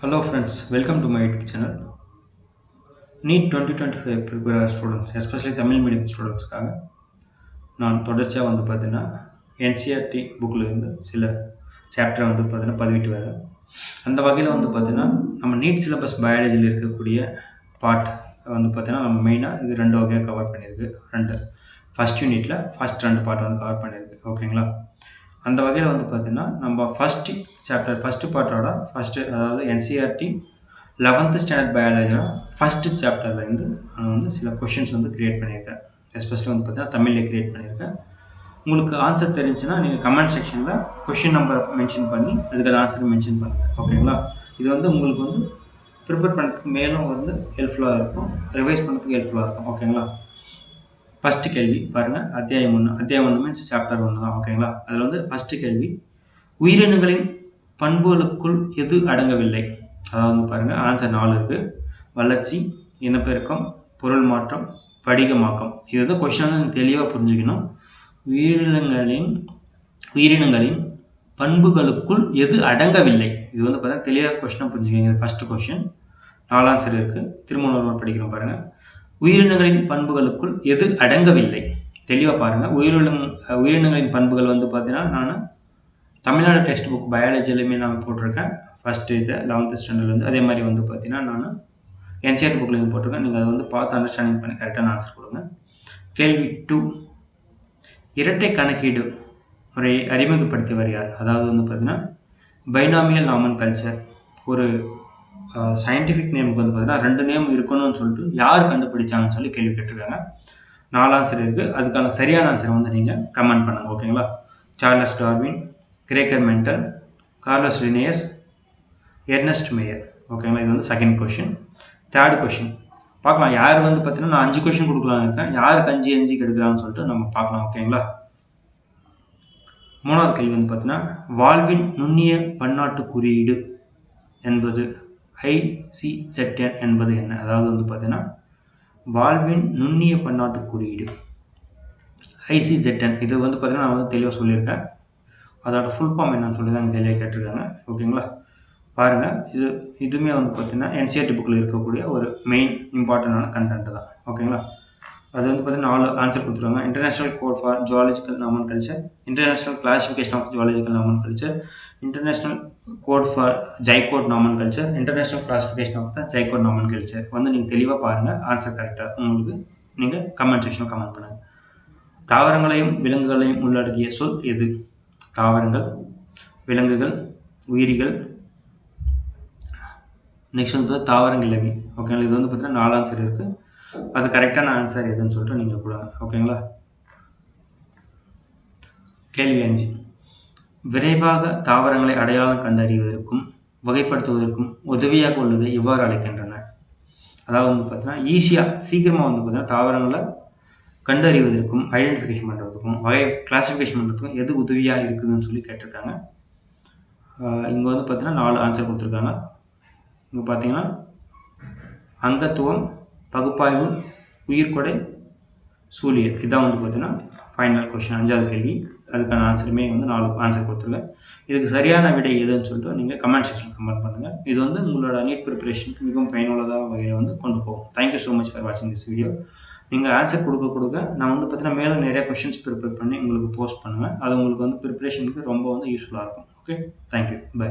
Hello friends welcome to my YouTube channel NEET twenty twenty five prepare students especially Tamil medium ஸ்டூடெண்ட்ஸ்க்காக நான் தொடர்ச்சியாக வந்து பார்த்தீங்கன்னா NCERT புக்கில் இருந்து சில சாப்டர் வந்து பார்த்தீங்கன்னா பதிவிட்டு வரேன். அந்த வகையில் வந்து பார்த்தீங்கன்னா நம்ம நீட் சிலபஸ் பயாலஜியில் இருக்கக்கூடிய பார்ட் வந்து பார்த்தீங்கன்னா நம்ம மெயினாக இது ரெண்டு வகையாக கவர் பண்ணியிருக்கு. ரெண்டு ஃபஸ்ட் யூனிட்டில் ஃபஸ்ட் ரெண்டு பார்ட் வந்து கவர் பண்ணியிருக்கு. ஓகேங்களா அந்த வகையில் வந்து பார்த்தீங்கன்னா நம்ம ஃபஸ்ட்டு சாப்டர் ஃபஸ்ட்டு பார்ட்டோட ஃபஸ்ட்டு அதாவது என்சிஆர்டி லெவன்த்து ஸ்டாண்டர்ட் பயாலஜியோட ஃபஸ்ட்டு சாப்டர்லேருந்து நான் வந்து சில கொஷின்ஸ் வந்து க்ரியேட் பண்ணியிருக்கேன். எஸ்பெஷலி வந்து பார்த்தீங்கன்னா தமிழில் க்ரியேட் பண்ணியிருக்கேன். உங்களுக்கு ஆன்சர் தெரிஞ்சுன்னா நீங்கள் கமெண்ட் செக்ஷனில் கொஷின் நம்பர் மென்ஷன் பண்ணி அதுக்கு ஆன்சர் மென்ஷன் பண்ணுங்கள் ஓகேங்களா? இது வந்து உங்களுக்கு வந்து ப்ரிப்பேர் பண்ணுறதுக்கு மேலும் வந்து ஹெல்ப்ஃபுல்லாக இருக்கும். ரிவைஸ் பண்ணுறதுக்கு ஹெல்ப்ஃபுல்லாக இருக்கும். ஓகேங்களா? ஃபஸ்ட்டு கேள்வி பாருங்கள் அத்தியாயம் ஒன்று அத்தியாயம் ஒன்று மீன்ஸ் சாப்டர் ஒன்று தான் ஓகேங்களா? அதில் வந்து ஃபஸ்ட்டு கேள்வி. உயிரினங்களின் பண்புகளுக்குள் எது அடங்கவில்லை? அதாவது வந்து பாருங்கள் ஆன்சர் நாலு இருக்குது வளர்ச்சி இனப்பெருக்கம் பொருள் மாற்றம் படிகமாக்கம். இது வந்து கொஷின் வந்து தெளிவாக புரிஞ்சுக்கணும். உயிரினங்களின் உயிரினங்களின் பண்புகளுக்குள் எது அடங்கவில்லை? இது வந்து பார்த்தீங்கன்னா தெளிவாக கொஷினாக புரிஞ்சுக்கோங்க. இது ஃபஸ்ட்டு கொஷின் நாலு ஆன்சர் இருக்குது திரும்ப படிக்கிறோம் பாருங்கள் உயிரினங்களின் பண்புகளுக்குள் எது அடங்கவில்லை? தெளிவாக பாருங்கள் உயிரினம் உயிரினங்களின் பண்புகள் வந்து பார்த்தீங்கன்னா நான் தமிழ்நாடு டெக்ஸ்ட் புக் பயாலஜிலையுமே நான் போட்டிருக்கேன். ஃபஸ்ட்டு இது லெவன்த்து ஸ்டாண்டர்ட்லேருந்து அதே மாதிரி வந்து பார்த்தீங்கன்னா நான் என்சிஆர்டி புக்லேருந்து போட்டிருக்கேன். நீங்கள் அதை வந்து பார்த்து அண்டர்ஸ்டாண்டிங் பண்ணி கரெக்டான ஆன்சர் கொடுங்க. கேள்வி டூ இரட்டை கணக்கீடு முறையை அறிமுகப்படுத்தியவர் யார்? அதாவது வந்து பார்த்தீங்கன்னா பைனாமியல் நாமன் கல்ச்சர் ஒரு சயின்டிஃபிக் நேமுக்கு வந்து பார்த்தீங்கன்னா ரெண்டு நேம் இருக்கணும்னு சொல்லிட்டு யார் கண்டுபிடிச்சாங்கன்னு சொல்லி கேள்வி கேட்டிருக்காங்க. நாலு ஆன்சர் இருக்குது அதுக்கான சரியான ஆன்சரை வந்து நீங்கள் கமெண்ட் பண்ணுங்கள் ஓகேங்களா Charles Darwin Gregor Mendel Carolus Linnaeus Ernst Mayr. ஓகேங்களா இது வந்து செகண்ட் கொஷின் தேர்ட் கொஷின் பார்க்கலாம் யார் வந்து பார்த்தீங்கன்னா நான் அஞ்சு கொஷின் கொடுக்கலான்னு இருக்கேன். யாருக்கு அஞ்சு அஞ்சு கெடுக்கலாம்னு சொல்லிட்டு நம்ம பார்க்கலாம் ஓகேங்களா மூணாவது கேள்வி வந்து பார்த்தீங்கன்னா வாழ்வின் நுண்ணிய பன்னாட்டு குறியீடு என்பது ஐசிசெட்டன் என்பது என்ன? அதாவது வந்து பார்த்தீங்கன்னா வாழ்வின் நுண்ணிய பன்னாட்டு குறியீடு. ஐசிசெட்டன் இது வந்து பார்த்தீங்கன்னா நான் வந்து தெளிவாக சொல்லியிருக்கேன். அதோட ஃபுல் ஃபார்ம் என்னன்னு சொல்லி தான் தெளிவாக கேட்டிருக்காங்க. ஓகேங்களா பாருங்கள் இது இதுவுமே வந்து பார்த்திங்கன்னா என்சிஆர்டி புக்கில் இருக்கக்கூடிய ஒரு மெயின் இம்பார்ட்டண்டான கண்டென்ட் தான். ஓகேங்களா அது வந்து பார்த்தீங்கன்னா நாலு ஆன்சர் கொடுத்துருவாங்க international code for zoological nomenclature international classification of zoological nomenclature international code for zygote nomenclature international classification of the zygote nomenclature வந்து நீங்கள் தெளிவாக பாருங்கள் ஆன்சர் கரெக்டாக உங்களுக்கு நீங்கள் கமெண்ட் செக்ஷனில் கமெண்ட் பண்ணுங்கள் தாவரங்களையும் விலங்குகளையும் உள்ளடக்கிய சொல் எது? தாவரங்கள் விலங்குகள் உயிரிகள். நெக்ஸ்ட் வந்து தாவரங்கள் இலவி ஓகேங்களா இது வந்து பார்த்தீங்கன்னா நாலு ஆன்சர் இருக்குது அது கரெக்டான ஆன்சர் எதுன்னு சொல்லிட்டு நீங்கள் கூட ஓகேங்களா கேள்வி அஞ்சு விரைவாக தாவரங்களை அடையாளம் கண்டறிவதற்கும் வகைப்படுத்துவதற்கும் உதவியாக உள்ளதை எவ்வாறு அழைக்கின்றன? அதாவது வந்து பார்த்தீங்கன்னா ஈஸியாக சீக்கிரமாக வந்து பார்த்தீங்கன்னா தாவரங்களை கண்டறிவதற்கும் ஐடென்டிஃபிகேஷன் பண்ணுறதுக்கும் வகை கிளாஸிஃபிகேஷன் பண்ணுறதுக்கும் எது உதவியாக இருக்குதுன்னு சொல்லி கேட்டிருக்காங்க. இங்கே வந்து பார்த்தீங்கன்னா நாலு ஆன்சர் கொடுத்துருக்காங்க. இங்கே பார்த்தீங்கன்னா அங்கத்துவம் பகுப்பாய்வு உயிர்கொடை சூழியல். இதான் வந்து பார்த்தீங்கன்னா ஃபைனல் கொஷின் அஞ்சாவது கேள்வி. அதுக்கான ஆன்சருமே வந்து நாலு ஆன்சர் கொடுத்துருங்க இதுக்கு சரியான விடை எதுன்னு சொல்லிட்டு நீங்கள் கமெண்ட் செக்ஷன் கமெண்ட் பண்ணுங்கள் இது வந்து உங்களோட நீட் ப்ரிப்பரேஷனுக்கு மிகவும் பயனுள்ளதாக வகையில் வந்து கொண்டு போகும். Thank you so much for வாட்சிங் திஸ் வீடியோ நீங்கள் ஆன்சர் கொடுக்க கொடுக்க நான் வந்து பார்த்தீங்கன்னா மேலே நிறைய கொஷின்ஸ் ப்ரிப்பேர் பண்ணி உங்களுக்கு போஸ்ட் பண்ணுவேன். அது உங்களுக்கு வந்து ப்ரிப்பரேஷனுக்கு ரொம்ப வந்து யூஸ்ஃபுல்லாக இருக்கும். Okay thank you bye